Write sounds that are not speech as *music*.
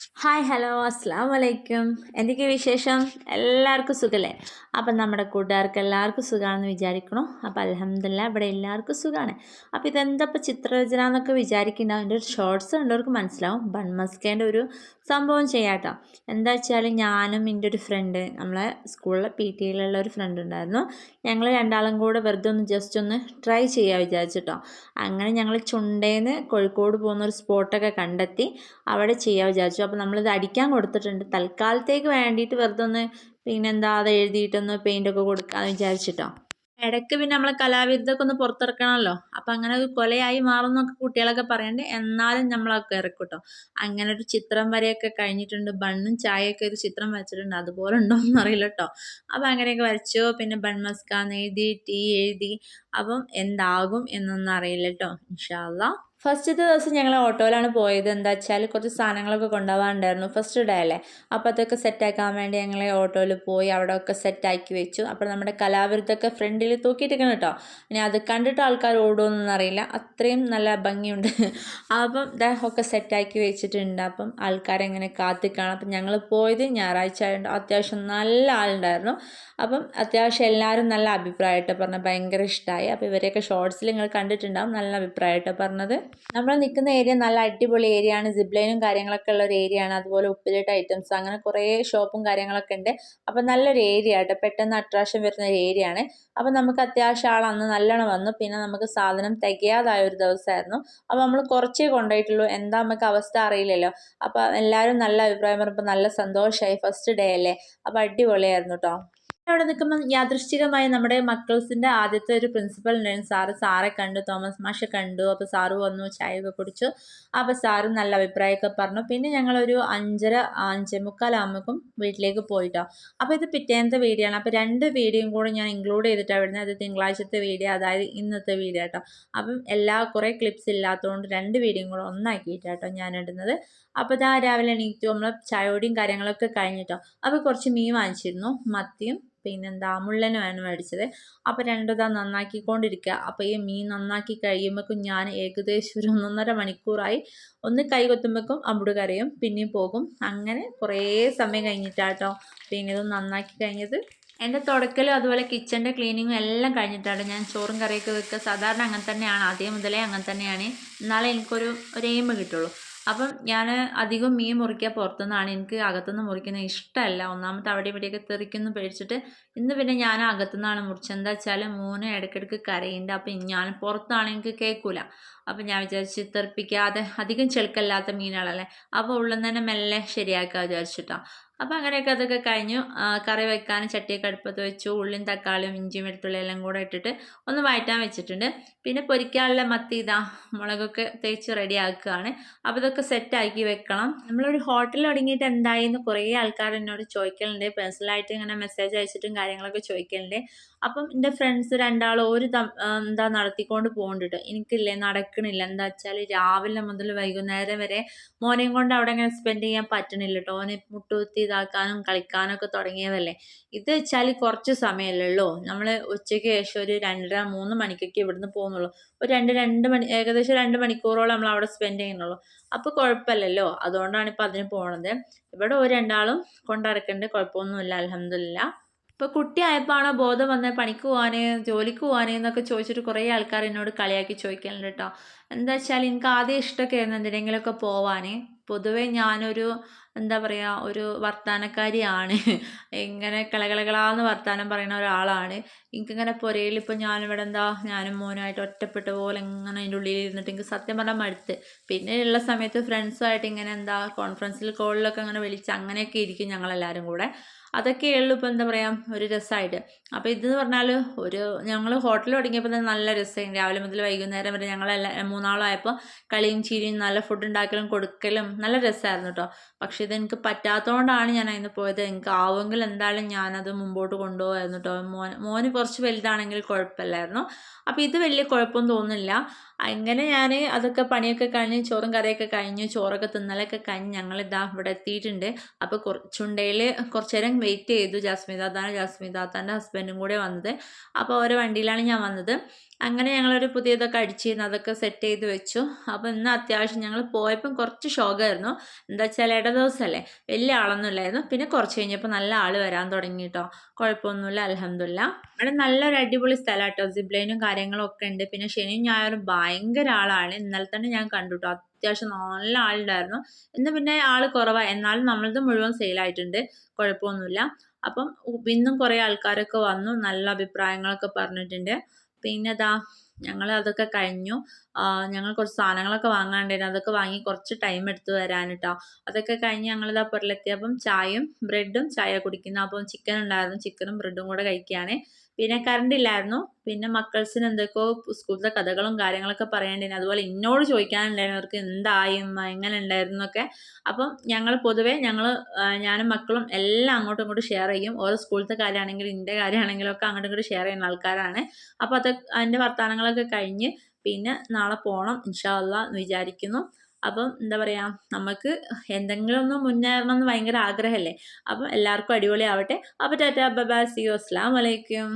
Hi hello അസ്സാം വലൈക്കും എന്തൊക്കെ വിശേഷം? എല്ലാവർക്കും സുഖമല്ലേ അപ്പം നമ്മുടെ കൂട്ടുകാർക്ക് എല്ലാവർക്കും സുഖമാണെന്ന് വിചാരിക്കണോ. അപ്പം അലഹമില്ല ഇവിടെ എല്ലാവർക്കും സുഖമാണ് അപ്പോൾ ഇതെന്താ ഇപ്പോൾ ചിത്രരചന എന്നൊക്കെ വിചാരിക്കുന്നുണ്ടാവും എന്റെ ഒരു ഷോർട്സ് കണ്ടവർക്ക് മനസ്സിലാവും. ബൺമസ്കേന്റെ ഒരു സംഭവം ചെയ്യാട്ടോ എന്താ വെച്ചാൽ ഞാനും എന്റെ ഒരു ഫ്രണ്ട് നമ്മളെ സ്കൂളിലെ പി ടി എയിലുള്ള ഒരു ഫ്രണ്ട് ഉണ്ടായിരുന്നു. ഞങ്ങൾ രണ്ടാളും കൂടെ വെറുതെ ഒന്ന് ജസ്റ്റ് ഒന്ന് ട്രൈ ചെയ്യാൻ വിചാരിച്ചിട്ടോ. അങ്ങനെ ഞങ്ങൾ ചുണ്ടേന്ന് കോഴിക്കോട് പോകുന്ന ഒരു സ്പോട്ടൊക്കെ കണ്ടെത്തി. അവിടെ ചെയ്യാൻ വിചാരിച്ചു. അപ്പോൾ നമ്മളിത് അടിക്കാൻ കൊടുത്തിട്ടുണ്ട്. തൽക്കാലത്തേക്ക് വേണ്ടിയിട്ട് വെറുതെ ഒന്ന് പിന്നെന്താ അത് എഴുതിയിട്ടൊന്ന് പെയിന്റൊക്കെ കൊടുക്കാമെന്ന് വിചാരിച്ചിട്ടോ. ഇടയ്ക്ക് പിന്നെ നമ്മളെ കലാവിരുദ്ധമൊക്കെ ഒന്ന് പുറത്തിറക്കണമല്ലോ. അപ്പം അങ്ങനെ ഒരു കൊലയായി മാറുന്നൊക്കെ കുട്ടികളൊക്കെ പറയണ്ട്. എന്നാലും നമ്മളൊക്കെ ഇറക്കും അങ്ങനെ ഒരു ചിത്രം വരെയൊക്കെ കഴിഞ്ഞിട്ടുണ്ട്. ബണ്ണും ചായയൊക്കെ ഒരു ചിത്രം വരച്ചിട്ടുണ്ട്. അതുപോലെ ഉണ്ടോ എന്ന് അറിയില്ല കേട്ടോ അപ്പം അങ്ങനെയൊക്കെ വരച്ചു. പിന്നെ ബൺ മസ്കാന്ന് എഴുതി ടീ എഴുതി. അപ്പം എന്താകും എന്നൊന്നും അറിയില്ല കേട്ടോ ഇൻഷാല്ല ഫസ്റ്റത്തെ ദിവസം ഞങ്ങൾ ഓട്ടോയിലാണ് പോയത്. എന്താ വെച്ചാൽ കുറച്ച് സാധനങ്ങളൊക്കെ കൊണ്ടുപോകാനുണ്ടായിരുന്നു. ഫസ്റ്റ് ഡേ അല്ലേ? അപ്പോൾ അതൊക്കെ സെറ്റാക്കാൻ വേണ്ടി ഞങ്ങൾ ഓട്ടോയിൽ പോയി അവിടെ ഒക്കെ സെറ്റാക്കി വെച്ചു. അപ്പോൾ നമ്മുടെ കലാവിരുദ്ധമൊക്കെ ഫ്രണ്ടിൽ തൂക്കിയിട്ടിരിക്കണം കേട്ടോ. ഇനി അത് കണ്ടിട്ട് ആൾക്കാർ ഓടുമെന്നൊന്നും അറിയില്ല. അത്രയും നല്ല ഭംഗിയുണ്ട്. *laughs* അപ്പം ഒക്കെ സെറ്റാക്കി വെച്ചിട്ടുണ്ട്. അപ്പം ആൾക്കാരെങ്ങനെ കാത്തിക്കാണ്. അപ്പം ഞങ്ങൾ പോയത് ഞായറാഴ്ച ആയതുകൊണ്ട് അത്യാവശ്യം നല്ല ആളുണ്ടായിരുന്നു. അപ്പം അത്യാവശ്യം എല്ലാവരും നല്ല അഭിപ്രായമായിട്ട് പറഞ്ഞത്. ഭയങ്കര ഇഷ്ടമായി അപ്പോൾ ഇവരെയൊക്കെ ഷോർട്സിൽ നിങ്ങൾ കണ്ടിട്ടുണ്ടാവും. നല്ല അഭിപ്രായമായിട്ട് പറഞ്ഞത്. നമ്മൾ നിൽക്കുന്ന ഏരിയ നല്ല അടിപൊളി ഏരിയ ആണ്. സിബ്ലൈനും കാര്യങ്ങളൊക്കെ ഉള്ള ഒരു ഏരിയ ആണ്. അതുപോലെ ഉപ്പിലിട്ട ഐറ്റംസ് അങ്ങനെ കുറേ ഷോപ്പും കാര്യങ്ങളൊക്കെ ഉണ്ട്. അപ്പോൾ നല്ലൊരു ഏരിയ ആട്ടോ. പെട്ടെന്ന് അട്രാക്ഷൻ വരുന്ന ഒരു ഏരിയ ആണ്. അപ്പോൾ നമുക്ക് അത്യാവശ്യം ആൾ അന്ന് നല്ലോണം വന്നു. പിന്നെ നമുക്ക് സാധനം തികയാതായ ഒരു ദിവസമായിരുന്നു. അപ്പോൾ നമ്മൾ കുറച്ചേ കൊണ്ടുപോയിട്ടുള്ളൂ. എന്താ നമുക്ക് അവസ്ഥ അറിയില്ലല്ലോ. അപ്പോൾ എല്ലാവരും നല്ല അഭിപ്രായം പറഞ്ഞപ്പോൾ നല്ല സന്തോഷമായി ഫസ്റ്റ് ഡേ അല്ലേ? അപ്പോൾ അടിപൊളിയായിരുന്നു കേട്ടോ അവിടെ നിൽക്കുമ്പോൾ യാദൃശ്ചികമായി നമ്മുടെ മക്കൾസിന്റെ ആദ്യത്തെ ഒരു പ്രിൻസിപ്പൽ ഉണ്ടായിരുന്നു. സാറ് സാറെ കണ്ടു തോമസ് മാഷെ കണ്ടു അപ്പോൾ സാറ് വന്നു ചായയൊക്കെ കുടിച്ചു. അപ്പോൾ സാറും നല്ല അഭിപ്രായമൊക്കെ പറഞ്ഞു. പിന്നെ ഞങ്ങളൊരു അഞ്ചര അഞ്ചേ മുക്കാലാകുമ്പോഴേക്കും വീട്ടിലേക്ക് പോയിട്ടോ. അപ്പോൾ ഇത് പിറ്റേന്നത്തെ വീഡിയോ ആണ്. അപ്പോൾ രണ്ട് വീഡിയോയും കൂടെ ഞാൻ ഇൻക്ലൂഡ് ചെയ്തിട്ടാണ് വരുന്നത് അത് തിങ്കളാഴ്ചത്തെ വീഡിയോ അതായത് ഇന്നത്തെ വീഡിയോ കേട്ടോ അപ്പം എല്ലാ കുറേ ക്ലിപ്സ് ഇല്ലാത്തതുകൊണ്ട് രണ്ട് വീഡിയോയും കൂടെ ഒന്നാക്കിയിട്ടാട്ടോ ഞാൻ ഇടുന്നത്. അപ്പോൾ ഇതാ രാവിലെ എണീറ്റു നമ്മൾ ചായയോടെയും കാര്യങ്ങളൊക്കെ കഴിഞ്ഞിട്ടോ. അപ്പോൾ കുറച്ച് മീൻ വാങ്ങിച്ചിരുന്നു മത്തിയും പിന്നെന്താ മുള്ളനുമാണ് മേടിച്ചത്. അപ്പോൾ രണ്ടുതാ നന്നാക്കിക്കൊണ്ടിരിക്കുക അപ്പോൾ ഈ മീൻ നന്നാക്കി കഴിയുമ്പോഴേക്കും ഞാൻ ഏകദേശം ഒരു ഒന്നൊന്നര മണിക്കൂറായി ഒന്ന് കൈ കൊത്തുമ്പോഴേക്കും അമ്പുട് കരയും പിന്നെയും പോകും. അങ്ങനെ കുറേ സമയം കഴിഞ്ഞിട്ടാട്ടോ. പിന്നെ ഇത് നന്നാക്കി കഴിഞ്ഞത് എന്റെ തുടക്കലും അതുപോലെ കിച്ചന്റെ ക്ലീനിങ്ങും എല്ലാം കഴിഞ്ഞിട്ടാണ്. ഞാൻ ചോറും കറിയൊക്കെ വെക്കുക സാധാരണ അങ്ങനെ തന്നെയാണ്. ആദ്യം മുതലേ അങ്ങനെ തന്നെയാണ്. എന്നാലേ എനിക്കൊരു ഒരു എയിം കിട്ടുള്ളൂ. അപ്പം ഞാൻ അധികം മീൻ മുറിക്കുക പുറത്തുനിന്നാണ്. എനിക്ക് അകത്തുനിന്ന് മുറിക്കുന്നത് ഇഷ്ടമല്ല. ഒന്നാമത്തെ അവിടെ ഇവിടെയൊക്കെ തെറിക്കുന്നു പേടിച്ചിട്ട് ഇന്ന് പിന്നെ ഞാൻ അകത്തുനിന്നാണ് മുറിച്ചത്. എന്താ വെച്ചാൽ മൂന്ന് ഇടയ്ക്കിടയ്ക്ക് കരയുണ്ട് അപ്പം ഞാൻ പുറത്താണെങ്കിൽ എനിക്ക് കേൾക്കില്ല അപ്പം ഞാൻ വിചാരിച്ച് തെറിപ്പിക്കാതെ അധികം ചെളുക്കല്ലാത്ത മീനുകളല്ലേ അപ്പോൾ ഉള്ളിൽ തന്നെ മെല്ലെ ശരിയാക്കുക വിചാരിച്ചിട്ടാണ് അപ്പോൾ അങ്ങനെയൊക്കെ അതൊക്കെ കഴിഞ്ഞു. കറി വെക്കാൻ ചട്ടിയൊക്കെ അടുപ്പത്ത് വെച്ചു. ഉള്ളിയും തക്കാളിയും ഇഞ്ചിയും വെളുത്തുള്ളി എല്ലാം കൂടെ ഇട്ടിട്ട് ഒന്ന് വഴറ്റാൻ വെച്ചിട്ടുണ്ട്. പിന്നെ പൊരിക്കാനുള്ള മത്തി ഇതാ മുളകൊക്കെ തേച്ച് റെഡി ആക്കുകയാണ്. അപ്പോൾ ഇതൊക്കെ സെറ്റാക്കി വെക്കണം. നമ്മളൊരു ഹോട്ടലിൽ തുടങ്ങിയിട്ട് എന്തായി എന്ന് കുറേ ആൾക്കാർ എന്നോട് ചോദിക്കലുണ്ട്. പേഴ്സണലായിട്ട് ഇങ്ങനെ മെസ്സേജ് അയച്ചിട്ടും കാര്യങ്ങളൊക്കെ ചോദിക്കലുണ്ട്. അപ്പം എന്റെ ഫ്രണ്ട്സ് രണ്ടാളും ഒരു എന്താ നടത്തിക്കൊണ്ട് പോകുന്നുണ്ട് എനിക്കില്ലേ നടക്കണില്ല. എന്താ വെച്ചാൽ രാവിലെ മുതൽ വൈകുന്നേരം വരെ മോനെയും കൊണ്ട് അവിടെ ഇങ്ങനെ സ്പെൻഡ് ചെയ്യാൻ പറ്റണില്ല കേട്ടോ ഓനെ മുട്ടുകുത്തി ഇതാക്കാനും കളിക്കാനും ഒക്കെ തുടങ്ങിയതല്ലേ. ഇത് വെച്ചാൽ കുറച്ച് സമയമല്ലല്ലോ നമ്മൾ ഉച്ചയ്ക്ക് ശേഷം ഒരു രണ്ടര മൂന്ന് മണിക്കൊക്കെ ഇവിടുന്ന് പോകുന്നുള്ളൂ. ഒരു രണ്ട് രണ്ട് മണി ഏകദേശം രണ്ട് മണിക്കൂറോളം നമ്മൾ അവിടെ സ്പെൻഡ് ചെയ്യുന്നുള്ളൂ. അപ്പോൾ കുഴപ്പമില്ലല്ലോ. അതുകൊണ്ടാണ് ഇപ്പം അതിന് പോണത്. ഇവിടെ ഒരു രണ്ടാളും കൊണ്ടിറക്കേണ്ട കുഴപ്പമൊന്നുമില്ല. അലഹമില്ല ഇപ്പോൾ കുട്ടിയായപ്പോഴാണോ ബോധം വന്നത് പണിക്ക് പോകാനേ ജോലിക്ക് പോകാനേ എന്നൊക്കെ ചോദിച്ചിട്ട് കുറേ ആൾക്കാർ എന്നോട് കളിയാക്കി ചോദിക്കലുണ്ട് കേട്ടോ. എന്താ വെച്ചാൽ എനിക്ക് ആദ്യം ഇഷ്ടമൊക്കെ ആയിരുന്നു എന്തിനെങ്കിലുമൊക്കെ പോവാൻ പൊതുവേ ഞാനൊരു എന്താ പറയുക ഒരു വർത്താനക്കാരിയാണ്. ഇങ്ങനെ കളകളകളാന്ന് വർത്താനം പറയുന്ന ഒരാളാണ്. എനിക്കിങ്ങനെ പുരയിൽ ഇപ്പോൾ ഞാനിവിടെ എന്താ ഞാനും മോനുമായിട്ട് ഒറ്റപ്പെട്ട പോലെ ഇങ്ങനെ അതിന്റെ ഉള്ളിൽ ഇരുന്നിട്ട് എനിക്ക് സത്യം പറഞ്ഞാൽ മടുത്ത്. പിന്നെ ഉള്ള സമയത്ത് ഫ്രണ്ട്സുമായിട്ട് ഇങ്ങനെ എന്താ കോൺഫറൻസിൽ കോളിലൊക്കെ അങ്ങനെ വിളിച്ച് അങ്ങനെയൊക്കെ ഇരിക്കും ഞങ്ങളെല്ലാവരും കൂടെ. അതൊക്കെ ഉള്ളൂ ഇപ്പോൾ എന്താ പറയുക ഒരു രസമായിട്ട് അപ്പോൾ ഇതെന്ന് പറഞ്ഞാൽ ഒരു ഞങ്ങൾ ഹോട്ടലിൽ തുടങ്ങിയപ്പോൾ തന്നെ നല്ല രസമായിരുന്നു രാവിലെ മുതൽ വൈകുന്നേരം വരെ ഞങ്ങളെല്ലാം മൂന്നാളായപ്പോൾ കളിയും ചിരിയും നല്ല ഫുഡ് ഉണ്ടാക്കലും കൊടുക്കലും നല്ല രസമായിരുന്നു കേട്ടോ പക്ഷേ ഇതെനിക്ക് പറ്റാത്തതുകൊണ്ടാണ് ഞാൻ അതിന് പോയത്. എനിക്ക് ആവുമെങ്കിൽ എന്തായാലും ഞാനത് മുമ്പോട്ട് കൊണ്ടുപോകായിരുന്നു കേട്ടോ മോൻ മോന് കുറച്ച് വലുതാണെങ്കിൽ കുഴപ്പമില്ലായിരുന്നു. അപ്പോൾ ഇത് വലിയ കുഴപ്പമൊന്നും തോന്നുന്നില്ല. അങ്ങനെ ഞാൻ അതൊക്കെ പണിയൊക്കെ കഴിഞ്ഞ് ചോറും കറിയൊക്കെ കഴിഞ്ഞു ചോറൊക്കെ തിന്നലൊക്കെ കഴിഞ്ഞ് ഞങ്ങൾ ഇതാ ഇവിടെ എത്തിയിട്ടുണ്ട്. അപ്പോൾ കുറച്ചുണ്ടയിൽ കുറച്ച് നേരം വെയിറ്റ് ചെയ്തു ജാസ്മിതാത്താണ് ജാസ്മിതാത്താന്റെ ഹസ്ബൻഡും കൂടെ വന്നത്. അപ്പോൾ ഓരോ വണ്ടിയിലാണ് ഞാൻ വന്നത്. അങ്ങനെ ഞങ്ങളൊരു പുതിയതൊക്കെ അടിച്ചിരുന്നു. അതൊക്കെ സെറ്റ് ചെയ്ത് വെച്ചു. അപ്പോൾ ഇന്ന് അത്യാവശ്യം ഞങ്ങൾ പോയപ്പം കുറച്ച് ഷോക്കായിരുന്നു എന്താ വെച്ചാൽ ഇട ദിവസമല്ലേ വലിയ ആളൊന്നും ഇല്ലായിരുന്നു. പിന്നെ കുറച്ച് കഴിഞ്ഞപ്പോൾ നല്ല ആൾ വരാൻ തുടങ്ങി കേട്ടോ കുഴപ്പമൊന്നുമില്ല. അലഹമില്ല അവിടെ നല്ലൊരു അടിപൊളി സ്ഥലം കേട്ടോ സിബ്ലൈനും കാര്യങ്ങളും ഒക്കെ ഉണ്ട്. പിന്നെ ശനിയും ഞായറും ഭയങ്കര ആളാണ്. ഇന്നലെ തന്നെ ഞാൻ കണ്ടുട്ടോ. അത്യാവശ്യം നല്ല ആളുണ്ടായിരുന്നു. ഇന്ന് പിന്നെ ആൾ കുറവാണ് എന്നാലും നമ്മളത് മുഴുവൻ സെയിലായിട്ടുണ്ട് കുഴപ്പമൊന്നുമില്ല. അപ്പം ഇന്നും കുറേ ആൾക്കാരൊക്കെ വന്നു. നല്ല അഭിപ്രായങ്ങളൊക്കെ പറഞ്ഞിട്ടുണ്ട്. പിന്നെ ദാ ഞങ്ങൾ അതൊക്കെ കഴിഞ്ഞു. ഞങ്ങൾ കുറച്ച് സാധനങ്ങളൊക്കെ വാങ്ങാണ്ടായിരുന്നു അതൊക്കെ വാങ്ങി കുറച്ച് ടൈം എടുത്തു വരാൻ കേട്ടോ അതൊക്കെ കഴിഞ്ഞ് ഞങ്ങളിതാ അപ്പം ചായയും ബ്രെഡും ചായ കുടിക്കുന്നു. അപ്പം ചിക്കൻ ഉണ്ടായിരുന്നു. ചിക്കനും ബ്രെഡും കൂടെ കഴിക്കുകയാണ്. പിന്നെ കറണ്ട് ഇല്ലായിരുന്നു. പിന്നെ മക്കൾസിന് എന്തൊക്കെയോ സ്കൂളിലെ കഥകളും കാര്യങ്ങളൊക്കെ പറയേണ്ടിരുന്നു അതുപോലെ എന്നോട് ചോദിക്കാനുണ്ടായിരുന്നു. അവർക്ക് എന്തായി എങ്ങനെ ഉണ്ടായിരുന്നു ഒക്കെ അപ്പം ഞങ്ങൾ പൊതുവേ ഞങ്ങൾ ഞാനും മക്കളും എല്ലാം അങ്ങോട്ടും ഇങ്ങോട്ടും ഷെയർ ചെയ്യും. ഓരോ സ്കൂളിലത്തെ കാര്യമാണെങ്കിലും എന്റെ കാര്യമാണെങ്കിലും ഒക്കെ അങ്ങോട്ടും ഇങ്ങോട്ടും ഷെയർ ചെയ്യുന്ന ആൾക്കാരാണ്. അപ്പോൾ അത് അതിന്റെ വർത്തമാനങ്ങളൊക്കെ കഴിഞ്ഞ് പിന്നെ നാളെ പോകണം ഇൻഷാല്ല എന്ന് വിചാരിക്കുന്നു. അപ്പം എന്താ പറയുക നമുക്ക് എന്തെങ്കിലും ഒന്ന് മുന്നേറണം എന്ന് ഭയങ്കര ആഗ്രഹമല്ലേ അപ്പം എല്ലാവർക്കും അടിപൊളി ആവട്ടെ അപ്പോൾ ടാറ്റാ ബബാ സി അസ്സാം വലൈക്കും